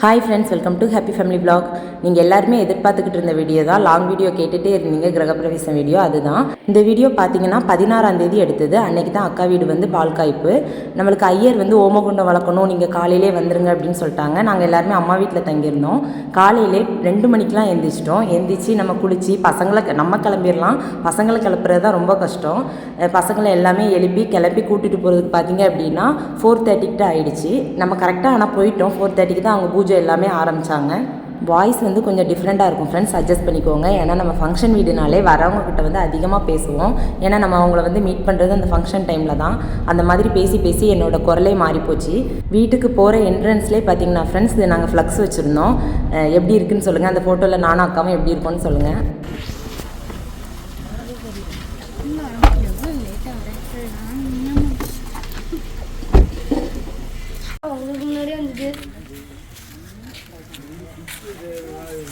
Hi friends welcome to happy family blog நீங்கள் எல்லாருமே எதிர்பார்த்துக்கிட்டு இருந்த வீடியோ தான். லாங் வீடியோ கேட்டுகிட்டே இருந்தீங்க. கிரகப்பிரவேசம் வீடியோ அதுதான். இந்த வீடியோ பார்த்தீங்கன்னா பதினாறாம் தேதி எடுத்தது. அன்னைக்கு தான் அக்கா வீடு வந்து பால் காய்ப்பு. நம்மளுக்கு ஐயர் வந்து ஓமகுண்டம் வளர்க்கணும். நீங்கள் காலையிலே வந்துருங்க அப்படின்னு சொல்லிட்டாங்க. நாங்கள் எல்லாருமே அம்மா வீட்டில் தங்கியிருந்தோம். காலையிலே ரெண்டு மணிக்கெலாம் எந்திரிச்சிட்டோம். எந்திரிச்சு நம்ம குளித்து பசங்களை நம்ம கிளம்பிடலாம். பசங்களை கிளப்புறது தான் ரொம்ப கஷ்டம். பசங்களை எல்லாமே எழுப்பி கிளப்பி கூட்டிகிட்டு போகிறதுக்கு பார்த்தீங்க அப்படின்னா ஃபோர் தேர்ட்டிக்கிட்ட ஆயிடுச்சு. நம்ம கரெக்டாக ஆனால் போயிட்டோம். ஃபோர் தேர்ட்டிக்கு தான் அவங்க பூஜை எல்லாமே ஆரம்பித்தாங்க வாய்ஸ் வந்து கொஞ்சம் டிஃப்ரெண்ட்டாக இருக்கும் ஃப்ரெண்ட்ஸ் அட்ஜஸ்ட் பண்ணிக்கோங்க. ஏன்னா நம்ம ஃபங்க்ஷன் வீடுனாலே வரவங்க கிட்ட வந்து அதிகமாக பேசுவோம். ஏன்னா நம்ம அவங்கள வந்து மீட் பண்ணுறது அந்த ஃபங்க்ஷன் டைமில் தான். அந்த மாதிரி பேசி பேசி என்னோட குரலே மாறிப்போச்சு. வீட்டுக்கு போகிற என்ட்ரன்ஸ்லேயே பார்த்தீங்கன்னா ஃப்ரெண்ட்ஸ் இது நாங்கள் ஃப்ளக்ஸ் வச்சுருந்தோம். எப்படி இருக்குன்னு சொல்லுங்கள் அந்த ஃபோட்டோவில் நானும் அக்காவும் எப்படி இருக்கும்னு சொல்லுங்கள் உங்களுக்கு முன்னாடியே வந்துட்டு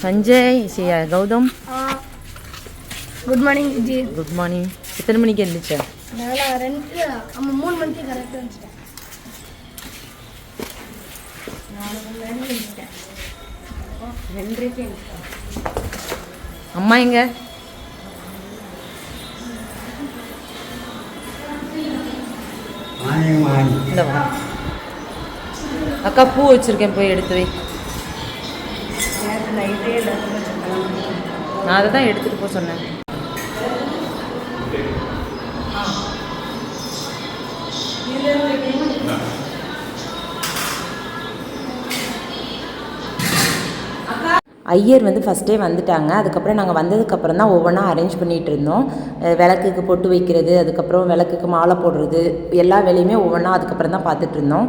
Sanjay Gautam. Good morning Viji good morning எத்தனை மணிக்கு எழுந்திரிச்ச? நான் ரெண்டு ஆமா மூணு மணிக்கு கரெக்டாக வந்துட்டேன் அம்மா எங்க? அக்கா பூ வச்சிருக்கேன் போய் எடுத்து வை. நான் அதை தான் எடுத்துட்டு போக சொன்னேன். ஐயர் வந்து ஃபஸ்ட்டே வந்துட்டாங்க. அதுக்கப்புறம் நாங்கள் வந்ததுக்கப்புறம் தான் ஒவ்வொன்றா அரேஞ்ச் பண்ணிகிட்டு இருந்தோம். விளக்குக்கு பொட்டு வைக்கிறது அதுக்கப்புறம் விளக்குக்கு மாலை போடுறது எல்லா வேலையுமே ஒவ்வொன்றா அதுக்கப்புறம் தான் பார்த்துட்டு இருந்தோம்.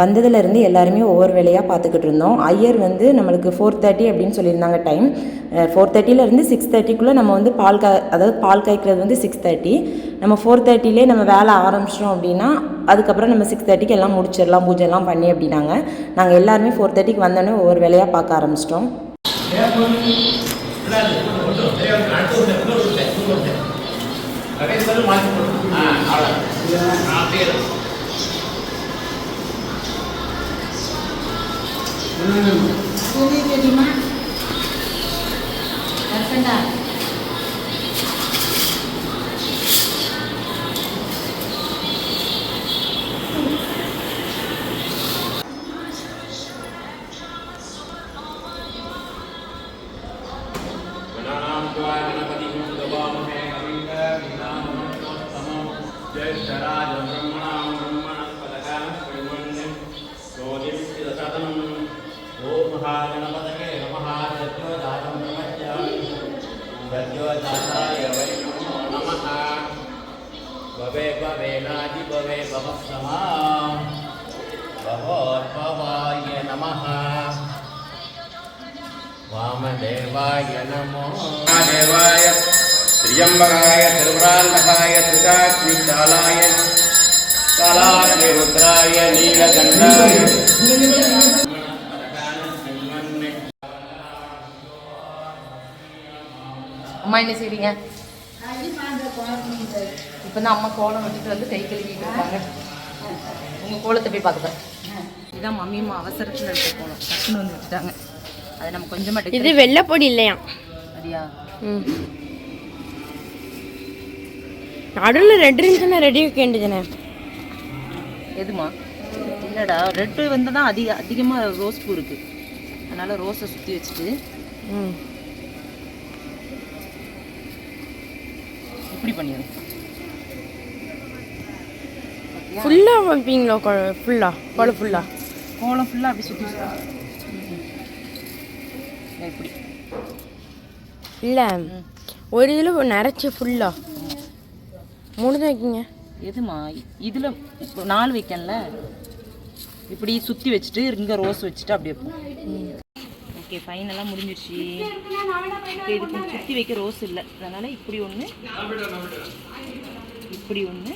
வந்ததுலேருந்து எல்லாருமே ஒவ்வொரு வேலையாக பார்த்துக்கிட்டு இருந்தோம். ஐயர் வந்து நம்மளுக்கு ஃபோர் தேர்ட்டி அப்படின்னு சொல்லியிருந்தாங்க டைம் ஃபோர் தேர்ட்டிலேருந்து சிக்ஸ் தேர்ட்டிக்குள்ளே நம்ம வந்து பால் கா அதாவது பால் காய்க்கிறது வந்து சிக்ஸ் தேர்ட்டி நம்ம ஃபோர் தேர்ட்டிலே நம்ம வேலை ஆரம்பிச்சிட்டோம் அப்படின்னா அதுக்கப்புறம் நம்ம சிக்ஸ் தேர்ட்டிக்கு எல்லாம் முடிச்சிடலாம் பூஜைலாம் பண்ணி அப்படின்னாங்க. நாங்கள் எல்லாருமே ஃபோர் தேர்ட்டிக்கு வந்தோடனே ஒவ்வொரு வேலையாக பார்க்க ஆரம்பிச்சிட்டோம். Hmm. Bumi itu di mana? Tersendat. भवोद्भवाय नमः वामदेवाय नमो देवाय त्र्यम्बकाय त्रिपुरान्तकाय त्रिकाग्निशालाय कलाग्निरुद्राय नीलकण्ठाय அம்மா என்ன செய்றீங்க இப்போ தான் அம்மா கோலம் விட்டுட்டு வந்து கை கழுவிட்டு இருக்காங்க உங்கள் கோலத்தை போய் பார்க்குறேன் இதான் மம்மியும் அவசரத்தில் எடுத்த கோலம் டக்குன்னு வந்து வச்சுட்டாங்க அதை நம்ம கொஞ்சமாக இது வெள்ளைப்பொடி இல்லையா? சரியா ம். நடுவில் ரெட் இருந்துச்சுன்னா ரெடி வைக்க வேண்டியதுனே எதுமா? இல்லைடா ரெட்டு வந்து தான் அதிக அதிகமாக ரோஸ் பூ இருக்குது அதனால் ரோஸை சுற்றி வச்சுட்டு. ம். இப்படி பண்ணிடுறேன் ஃபுல்லாக வைப்பீங்களா ஃபுல்லாக கொலை ஃபுல்லாக கோலம் ஃபுல்லாக அப்படி சுற்றி இப்படி. இல்லை ஒரு இதில் நிறச்சி ஃபுல்லாக மூணு தான் வைக்கிங்க. எதுமா? இதில் நாலு வைக்கல இப்படி சுற்றி வச்சுட்டு இங்கே ரோஸ் வச்சுட்டு அப்படியே வைப்போம். ஓகே ஃபைனலாக முடிஞ்சிருச்சு. இப்போ இதுக்கு சுற்றி வைக்க ரோஸ் இல்லை. அதனால் இப்படி ஒன்று இப்படி ஒன்று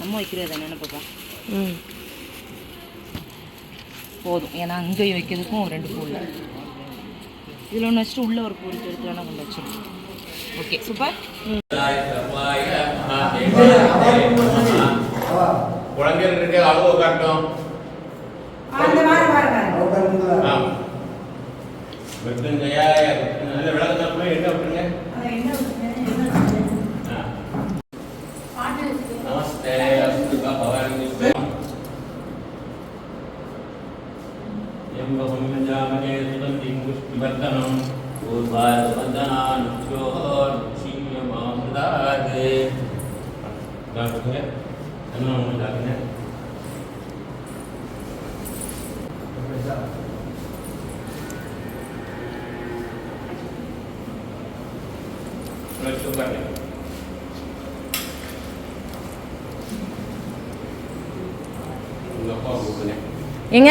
நம்ம வைக்கிறது தானே பாப்பா ம். போதும். ஏன்னா அங்கே வைக்கிறதுக்கும் ரெண்டு பூ இல்லை இதில் ஒன்று வச்சுட்டு உள்ளே ஒரு பூ இருக்கு எடுத்து வேணால் கொண்டு வச்சிடும் ஓகே சூப்பர் குழந்தைகள் இருக்க அளவு காட்டும் என்ன விட்டுருங்க சுதந்தி முஷ்டிவர்த்தனம் பூர்வாரவந்தனானுஜோ நிச்சயமாமுதாது நான் சொல்லுங்க என்ன ஒன்று சாப்பிங்க சூப்பர் உங்க அப்பா கூப்பிடுங்க எங்க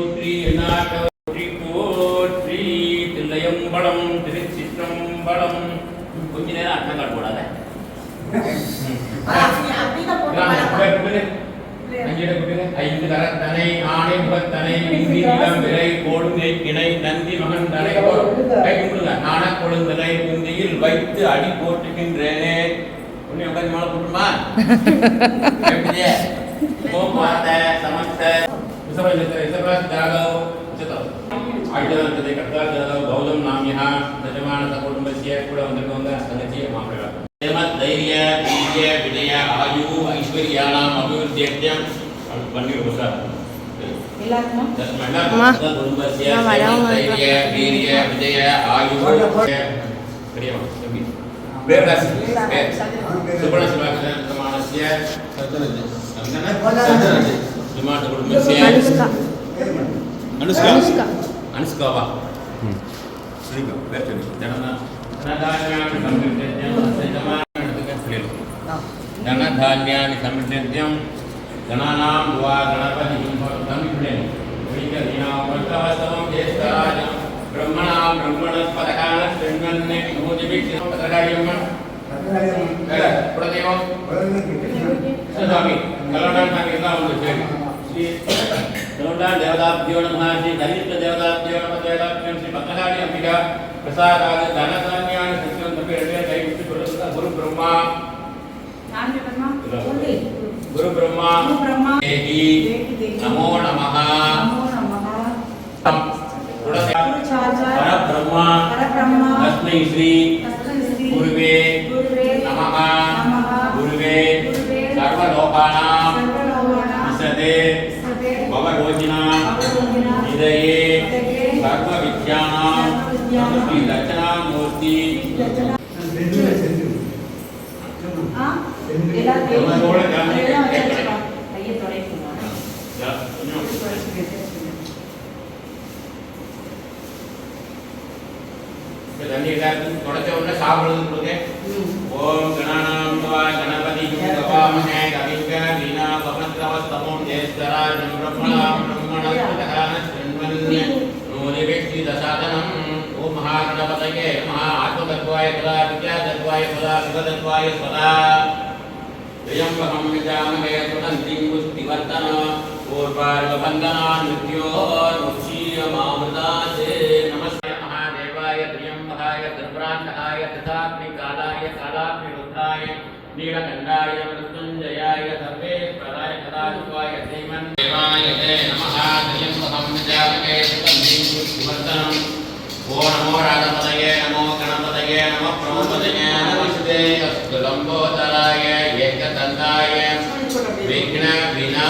புத்ரி போற்றி தில்லையம்பலம் திருச்சிற்றம்பலம். கொஞ்ச நேரம் அர்த்தம் காட்ட கூடாத? ஐந்து கரத்தனை ஆணை முகத்தனை இந்தி நிலம் விரை கோடுங்கை கிணை நந்தி மகன் தனை கை கும்பிடுங்க நான கொழுந்தனை குந்தியில் வைத்து அடி போட்டுகின்றேனே உட்காந்து மாலை போட்டுமா சமஸ்த சித்தம் கர்த்தா ஜாதவ் கௌதம் நாமியா தஜமான குடும்பசிய கூட வந்திருக்கவங்க தங்கச்சி மாப்பிள்ளை. ஹேமத் தைரிய வீரிய விஜய ஆயு ஐஸ்வர்யானாம் அபிவிருத்தியம் பண்ணிருக்கோம் சார். பெரியவா தம்பி சுமாட்ட அனுஷ்கா. அனுஷ்கா. அனுஷ்கா. அனுஷ்காவா சரிங்க பேர் சொல்லி தனனா தனதானியானி சம்மிருத்தியம் சைதமானத்துக்கு சொல்லிடும் தனதானியானி சம்மிருத்தியம் கணானாம் துவா கணபதி தம்பி பிள்ளைங்க ஒழிக்கதீனாம் வர்த்தவஸ்தவம் ஜேஷ்டராஜம் பிரம்மணாம் பிரம்மணஸ்பதகான செங்கன்னை விபூதிபிக் பதகாரியம்மன் குலதெய்வம் சுவாமி கலோடான் சாமி எல்லாம் வந்து சரி ஸ்ரீ கலோடான் தேவதாப்தியோ நம ஸ்ரீ தரித்திர தேவதாப்தியோ நம தேவதாப்தியம் ஸ்ரீ பத்தகாளி அம்பிகா பிரசாதாது தனதானியான சத்தியம் தம்பி ரெண்டு பேரும் கை விட்டு சொல்லுங்க குரு பிரம்மா குரு பிரம்மா தேகி நமோ நமஹ பரபிரம்மா தஸ்மை ஸ்ரீ கலந்து கேட்கிறேன். யா, இன்னும். இந்த தண்ணி எல்லாத்துக்கும் தொடச்ச உடனே சாப்பிடுறது கொடுங்க ஓம் கணானாம் கணபதி கவிங்க வீணா பவத்ரவஸ்தமோம் तमोज्येश्वराजं ब्रह्मणां ब्रह्मणस्पृतकानशृण्वन् नूनिवेक्षितसाधनम् ॐ महागणपतये महात्मतत्वाय पदा विद्यातत्वाय पदा शिवतत्वाय पदा त्र्यम्बकं विजामहे सुगन्धिं पुष्टिवर्धन पूर्वार्गबन्धनान् मृत्योर्मुक्षीयमामृताचे नमस्ते। महादेवाय त्र्यम्बकाय त्रिपुराण्डकाय तथाग्निकालाय कालाग्निरुद्राय నీలకంఠాయ మృత్యుంజయాయ సర్వేశ్వరాయ కదాశివాయ ధీమన్ దేవాయ నమో నమ నమస్తే విఘ్న వినా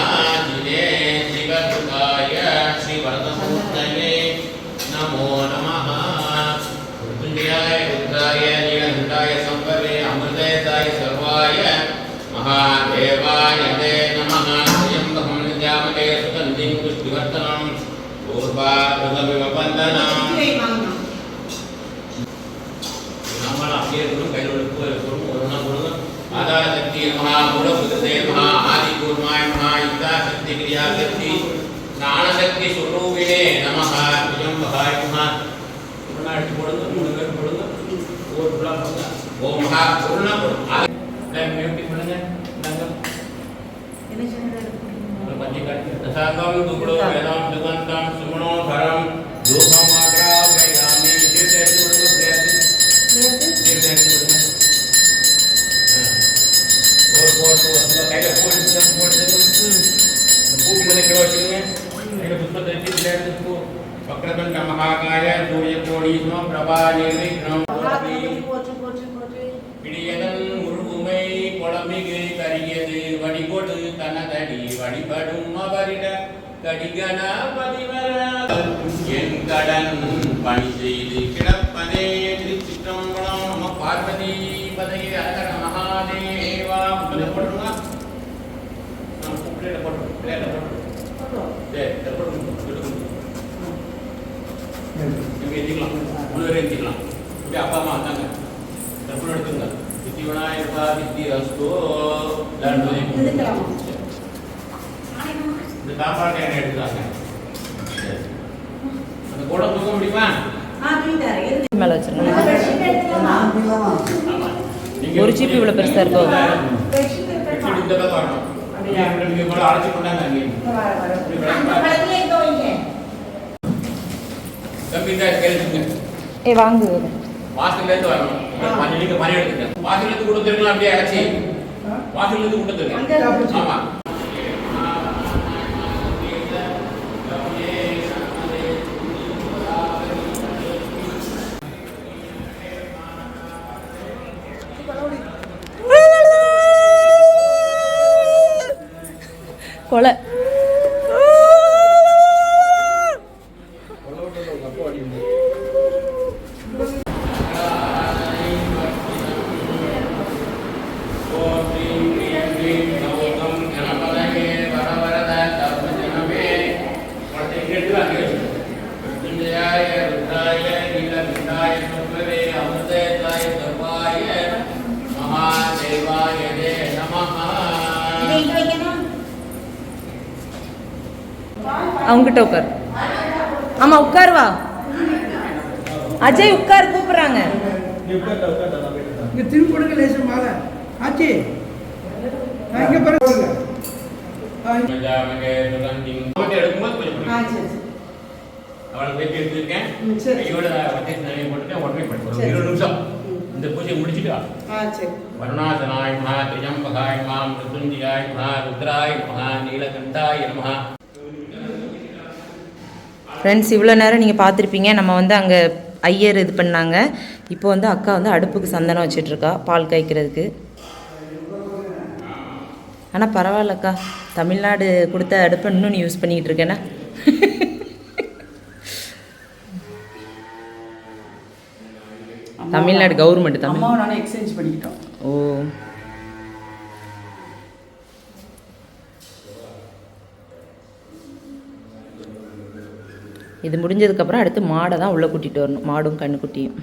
अमृतेताय सर्वाय महादेवाय ते नमः त्र्यम्बकं निजामके सुगन्धिं पुष्टिवर्धनं पूर्वाभृतमिव वन्दनम् நம்மள அப்படியே இருக்கணும் கையில் உள்ள பூவை இருக்கணும் ஒரு நாள் கொடுங்க ஆதார சக்தி மகா மூலபுதே மகா ஆதி கூர்மாய் மகா யுக்தா சக்தி கிரியா சக்தி ஞானசக்தி சுரூபினே நமஹ பிரியம்பகாய் மகா ஒரு நாள் எடுத்து போடுங்க மூணு பேர் போடுங்க ஒரு ஃபுல்லாக போடுங்க ஓ மகா ஒரு நாள் போடுங்க மியூட்டி பண்ணுங்க இந்தாங்க. ஒரு பஞ்சு காட்டு. தசாகம் துகுடோ வேதாம் துகந்தம் சுமனோதரம் தூபம் மாத்ரா கையாமி தீர்த்த எடுத்து விடுங்க தீர்த்த தீர்த்த எடுத்து விடுங்க ஆ. ஒரு போட்டு வசூலா கையில போட்டு போட்டு பூக்கு மேலே கிலோ வச்சுருங்க கையில புஷ்பத்தை வச்சு இதுல எடுத்து பூ வக்ரதண்ட மகாகாய சூரிய கோடி சும பிரபா நிர்விக்னம் பிடியதன் உருவுமை குழம்பிகு கரியது வடிகொடு தனதடி வழிபடும் அவரிட கடிகணபதிவர என் கடன் பணி செய்து கிடப்பதே திருச்சிற்றம்பலம் நம பார்வதி பதவி அழகர மகாதேவா முதல்ல போட்டுருமா? பிள்ளையில போட்டு பிள்ளையில போட்டு சரி இதை போட்டு எத்திக்கலாம் மூணு எத்திக்கலாம் இப்படி அப்பா அம்மா வந்தாங்க. டப்புனு எடுத்துங்க விநாயகா வித்தி அஸ்தோ எல்லாரும் இந்த சாப்பாடு என்ன எடுத்துக்காங்க சரி. அந்த கூட தூக்க முடியுமா மேலே ஒரு ஜிபி இவ்வளோ பெருசா இருக்கோ? பெட்ஷீட் இந்த பக்கம் வரணும். நீங்க இப்படி நீங்க கூட அழைச்சு கொண்டாங்க அங்கே. இப்படி விளக்கு. தம்பி இந்த கேளுங்க ஏ வாங்கு வாசல்ல இருந்து வரணும் மணி நீங்க மணி எடுத்துங்க வாசல்ல இருந்து கொடுத்துருக்கலாம் அப்படியே அழைச்சி வாசல்ல இருந்து கொடுத்துருங்க ஆமா. கொலை ஓம் ஸ்ரீம் க்ரீம் க்ரீம் நவோகம் கணபதயே வரவரத தர்மஜனமே உடனே இங்க எடுத்துக்கலாம் இங்க வச்சுக்கோ. மிருத்யுஞ்சயாய ருத்ராய நீலகண்டாய சும்பவே அமிர்தேதாய சர்வாய மகாதேவாய தே நமஹ அவங்ககிட்ட உட்கார் ஆமா உட்கார் வா அஜய் உட்கார் கூப்பிடுறாங்க. இங்க திருப்பூருக்கு லேசம் மேல. ஆச்சி. இங்க பாருங்க. ஆ, இங்க- மஜாமகே சுகந்திம் போட்டு எடுக்கும்போது கொஞ்சம் பிடிக்கும். அவளை பேட்டி எடுத்துருக்கேன் கையோட வச்சு நிறைய போட்டுட்டு உடனே படிப்போம் இருபது நிமிஷம். இந்த பூஜையை முடிச்சுட்டு. வருணாசனாய மகா திரியம்பகாய மகா மிருத்யுஞ்சயாய மகா ருத்ராய மகா நீலகண்டாய மகா ஃப்ரெண்ட்ஸ் இவ்வளோ நேரம் நீங்கள் பார்த்துருப்பீங்க. நம்ம வந்து அங்கே ஐயர் இது பண்ணாங்க. இப்போ வந்து அக்கா வந்து அடுப்புக்கு சந்தனம் வச்சிட்ருக்கா பால் காய்க்கிறதுக்கு. ஆனால் பரவாயில்லக்கா தமிழ்நாடு கொடுத்த அடுப்பை இன்னும் நீ யூஸ் பண்ணிக்கிட்டு இருக்கேன்னா தமிழ்நாடு கவர்மெண்ட் தமிழ். அம்மாவை நானே எக்ஸ்சேஞ்ச் பண்ணிக்கிட்டோம். ஓ. இது முடிஞ்சதுக்கப்புறம் அடுத்து மாடை தான் உள்ளே கூட்டிகிட்டு வரணும். மாடும் கண்ணுக்குட்டியும்.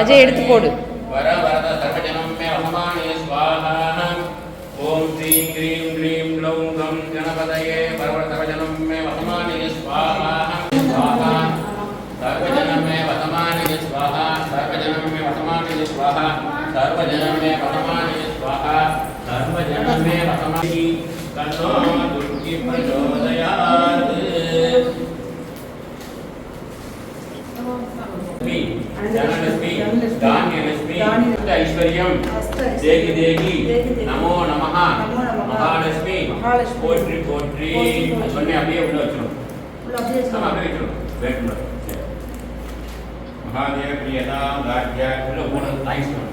அஜய் எடுத்து போடு ஓம் ஸ்ரீம் கிரீம் க்ரீம் க்ளௌம் கம் கணபதயே பரவர்தவஜனம் மே வசமானி ஸ்வாஹா ஸ்வாஹா சர்வஜனம் மே வசமானி ஸ்வாஹா சர்வஜனம் மே வசமானி ஸ்வாஹா சர்வஜனம் மே வசமானி ஸ்வாஹா சர்வஜனம் மே வசமானி கண்ணோ துர்க்கி பிரச்சோதயாத் ఐశ్వర్యం దేగి దేగి నమో నమ మహాలక్ష్మి పోట్రి పోట్రి అవన్నీ అప్పుడే ఉండి వచ్చినాం అప్పుడే ఇచ్చిన వేకుండా మహాదేవ ప్రియత రాజ్య ఇలా మూడు రాయిస్తున్నాం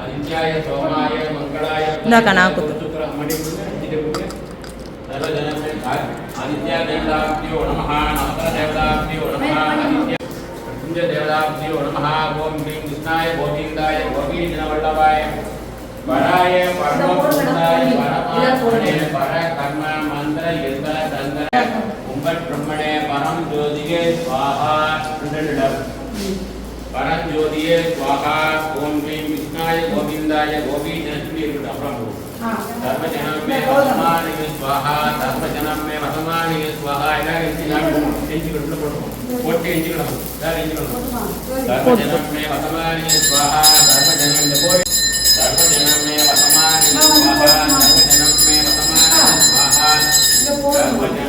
ఆదిత్యాయ సోమాయ మంగళాయ నాకు నాకు आदित्यदेवताभ्यो नमः नवतदेवताभ्यो नमः आदित्यपुञ्जदेवताभ्यो नमः ॐ ह्रीं कृष्णाय, गोविन्दाय, गोपीजनवल्लभाय, वराय परमपूर्णाय परमात्मने परकर्म मन्त्र युद्ध तन्त्र कुम्भट् ब्रह्मणे परं ज्योतिगे स्वाहा परं ज्योतिये स्वाहा ॐ ह्रीं कृष्णाय, गोविन्दाय गोपीजनश्रीरुडप्रभु धर्मजनम में वसमानि स्वाहा धर्मजनम में वसमानि स्वाहा इला ఎంచుకుంటూ పోవడం పొట్టి ఎంచుకోవడం దాని ఎంచుకోవడం ధర్మజనం మే వసమాని స్వాహ ధర్మజనం పోయి ధర్మజనం మే వసమాని స్వాహ ధర్మజనం మే వసమాని స్వాహ ధర్మజనం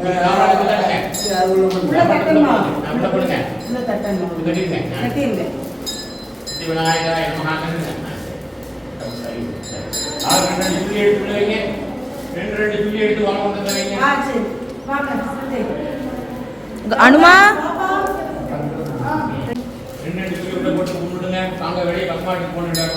உள்ள தட்டணுமா? உள்ள போடுங்க உள்ள தட்டணும். கட்டிருங்க. ஸ்ரீ விநாயகராய சரி ஆறு ரெண்டு துளி எடுத்து வைங்க ரெண்டு ரெண்டு துளி எடுத்து வாங்க கொண்டு வைங்க ஆ, சரி. வாங்க, சரி. அனுமா ரெண்டு ரெண்டு துளி உள்ள போட்டு கும்பிடுங்க வாங்க வெளியே பக்கமாட்டு போட்டுட்டாங்க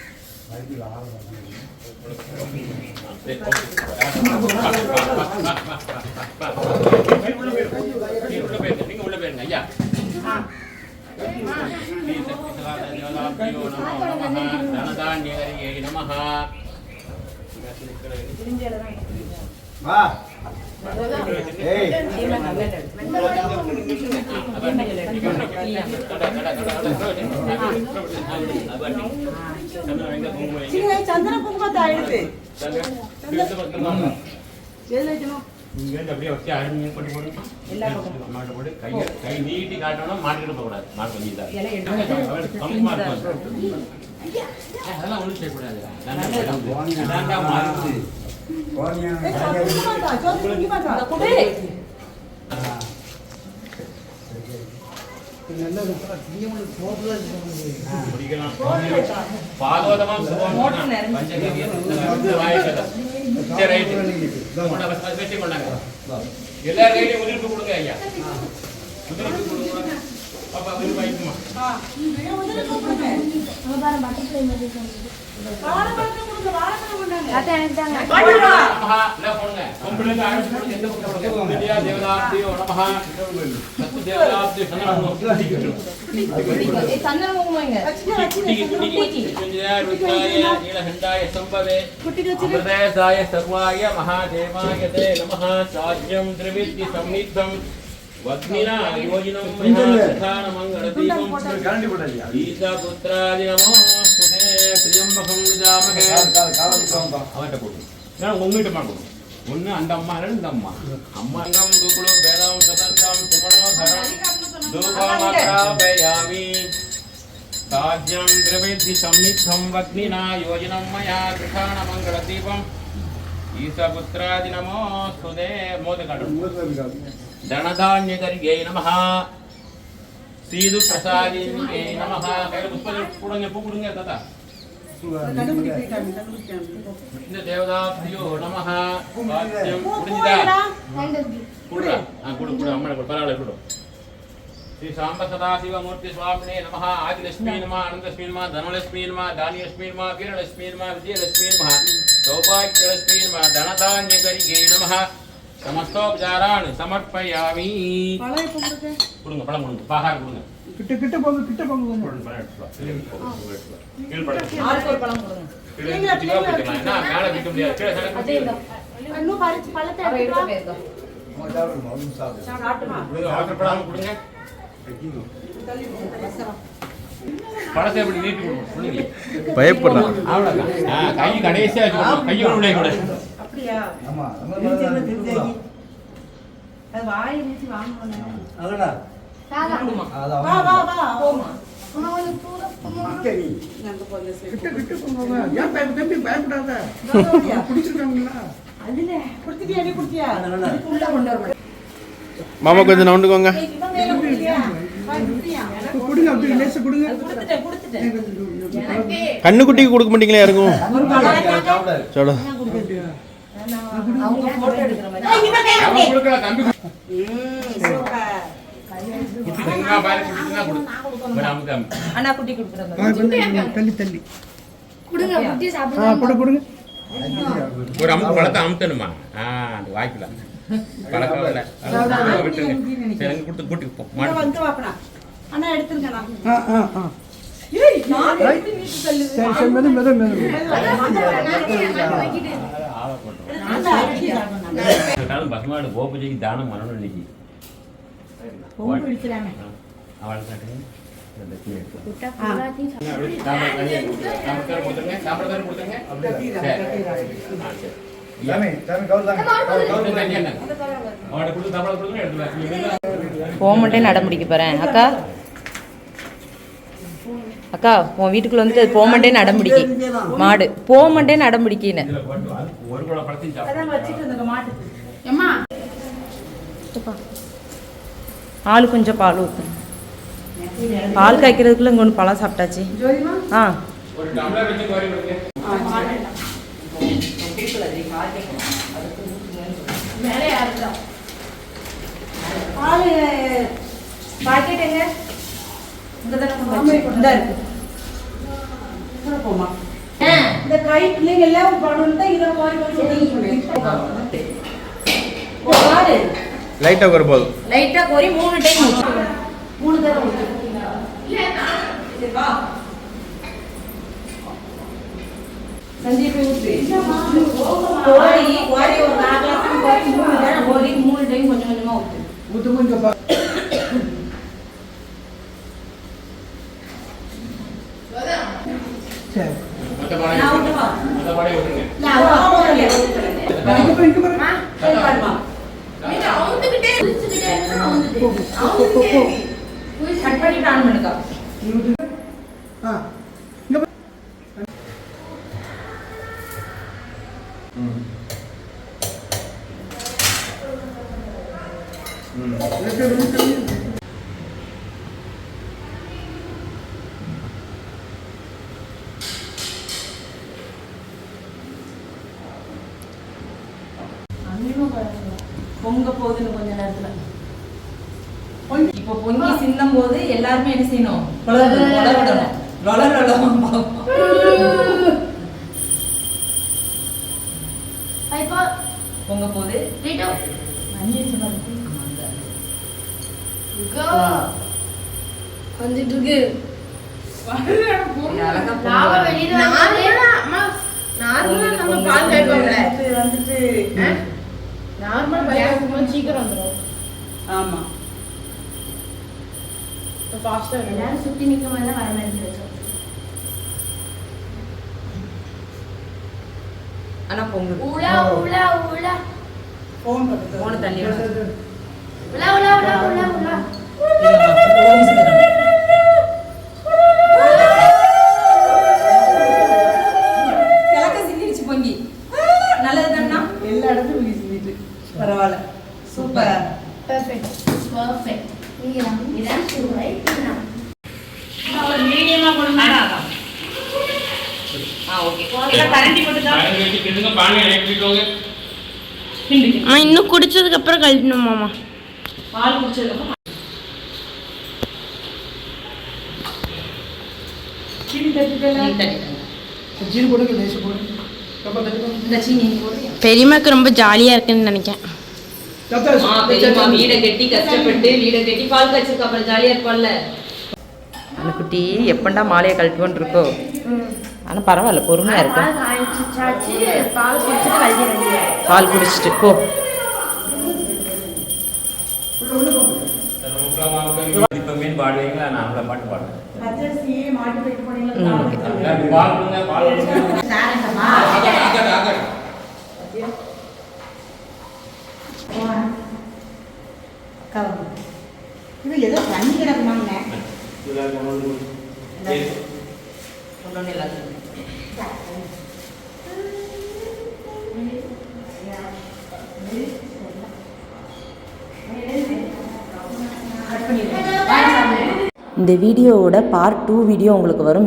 நீங்க உள்ள போயிருங்க ஐயா சந்தன குங்குமத்தை எடுத்து. இங்கேருந்து அப்படியே வச்சு அரிஞ்சு கொண்டு போடுங்க. மாட்டை போட்டு கையை கை நீட்டி காட்டணும் மாட்டிக்கிட்டு போகக்கூடாது மாட்டு கொஞ்சம் இதாக கம்மா இருக்கும் அதெல்லாம் ஒன்றும் செய்யக்கூடாது அதான்டா மாறுது ஏய், சந்தன குங்குமத்தா, சோத்து குங்குமத்தா. நல்லது திங்களுக்கு போகுதா குடிக்கலாம் பாதோதமம் சுபம் பஞ்சகவியம் வாய்க்கதம் சரி ரைட் கொண்டா பஸ் வச்சு கொண்டாங்க எல்லாரும் கையிலையும் உதிர்ப்பு கொடுங்க ஐயா உதிர்ப்பு கொடுங்க பாப்பா உதிர்ப்பு வாங்கிக்குமா அங்க பாரு பட்டர்ஃப்ளை மாதிரி இருக்கு. நமஹ இல்ல சர்வாய மகாதேவாய தே நமஹ. சாஜ்யம் திரிவித்தி சம்னித்தம் வக்னினா யோஜனம் மயாசான மங்களதீபம் ஈசா புத்ராதி நமோ சுதே பிரியம்பகம் விஜாமகே அவன்கிட்ட போட்டு நான் உங்ககிட்ட மாட்டோம் ஒண்ணு அந்த அம்மா இல்ல இந்த அம்மா அம்மா அங்கம் தூக்குடு பேதம் சதந்தம் சுமணோதரம் தூபமாத்ராபயாமி சாஜ்யம் திரவேதி சம்னித்தம் வக்னினா யோஜனம் மயா கிருஷாண மங்கள தீபம் ஈசபுத்ராதி நமோ சுதே மோதகாடு தனதான்யகரியை நமஹ சீது பிரசாதியை நமஹ கையில புஷ்பம் கொடுங்க பூ கொடுங்க தாத்தா இந்த தேவதாபியோ நமஹ வாத்தியம் முடிஞ்சுதா குடுறா ஆ குடு குடு அம்மா குடு பரவாயில்ல குடு ஸ்ரீ சாம்ப சதாசிவ சுவாமினே நமஹ ஆதிலட்சுமி நம அனந்தலட்சுமி நம தனலட்சுமி நம தானியலட்சுமி நம வீரலட்சுமி நம விஜயலட்சுமி நம சௌபாகியலட்சுமி நம தனதான்யகரிகே நமஹ சமஸ்தோபச்சாரான் சமர்ப்பயாமி கொடுங்க பழம் கொடுங்க பாகார் கொடுங்க. கிட்ட கிட்ட போங்க கிட்ட போங்க. பழத்தை எப்படி நீட்டி சொல்லுங்க. பயப்படுறான் கை கடைசியா வச்சுக்கணும். கையை உள்ளே கூட. ஆமா. திருச்சி அது வாய் நீச்சி வாங்கணும். அதடா மாமா கொஞ்சம் நவுண்டுக்கோங்க கண்ணுக்குட்டிக்கு கொடுக்க மாட்டீங்களா யாருக்கும் சோட அவங்க அண்ணா குட்டி தள்ளி தள்ளி கொடுங்க குட்டி சாப்பிடுங்க போட கொடுங்க ஒரு அமுக்கு பழத்தை அமுத்தணுமா ஆ அது வாய்க்கல பழக்கம் இல்லை விட்டுருங்க கொடுத்து கூட்டிட்டு போ இங்க மாட்டு வந்து வாப்பனா அண்ணா. காலம் பசுமாடு கோபூஜைக்கு தானம் பண்ணணும் இன்னைக்கு பொம்பு பிடிச்சிடாம அவளை காட்டுங்க போக மாட்டேன்னு நட முடிக்க போகிறேன் அக்கா அக்கா உன் வீட்டுக்குள்ள வந்துட்டு அது போக மாட்டேன்னு அடம் பிடிக்கி மாடு போக இதில் போட்டு அது ஒரு ஆள் கொஞ்சம் பால் ஊற்று பால் காய்க்கிறதுக்குள்ள இங்கே ஒன்று பழம் சாப்பிட்டாச்சு. ஆ. பால் பாக்கெட் எங்க? இந்த போமா? கை பிள்ளைங்க எல்லாம் படம் தான் இதை மாதிரி பாரு லைட்டாக ஒரு போதும் லைட்டாக கோரி மூணு டைம் மூணு தடவை ஊத்து. சஞ்சீவ் ஊத்து. கோரி கோரி ஒரு நாலு கிளாஸ் கோரி மூணு தடவை கோரி மூணு டைம் கொஞ்சம் கொஞ்சமாக ஊற்று ஊத்து கொஞ்சம் சரி. மொத்த பானை நான் ஊத்தவா? மொத்த பானை விட்டுருங்க நான் அவ்வளோ ஊத்தலையே. இங்க போய் இங்க பாரு சரி, பாரும்மா. கட் பண்ணிட்டு ஆன் பண்ணுக்கா. ஆ. இங்க பாரு லைட்டா வெளிய தள்ளி. பொங்க போகுதுன்னு கொஞ்ச நேரத்துல இப்போ பொங்கி சிந்தும் போது எல்லாருமே என்ன செய்யணும்? வளர குளறணும் லொல hola hola hola இந்த சீனி போடுறியா பெரியம்மாக்கு ரொம்ப ஜாலியாக இருக்குன்னு நினைக்கிறேன். பெரியம்மா வீடை கட்டி கஷ்டப்பட்டு வீடை கட்டி பால் காய்ச்சிருக்க அப்புறம் ஜாலியா இருப்பான்ல குட்டி எப்பண்டா மாலையை கழட்டுவோன்னு இருக்கோ? ஆனா பரவாயில்ல பொறுமையா இருக்கு? பால் காய்ச்சாச்சு பால் குடிச்சிட்டு கழிச்சு பால் குடிச்சிட்டு போ. கொடுங்க பால் கொடுங்க ஆகட்டும், ஆகட்டும், ஆகட்டும். இது ஏதோ கிடக்குமாங்க வந்து சரி. இந்த வீடியோவோட பார்ட் டூ வீடியோ உங்களுக்கு வரும்.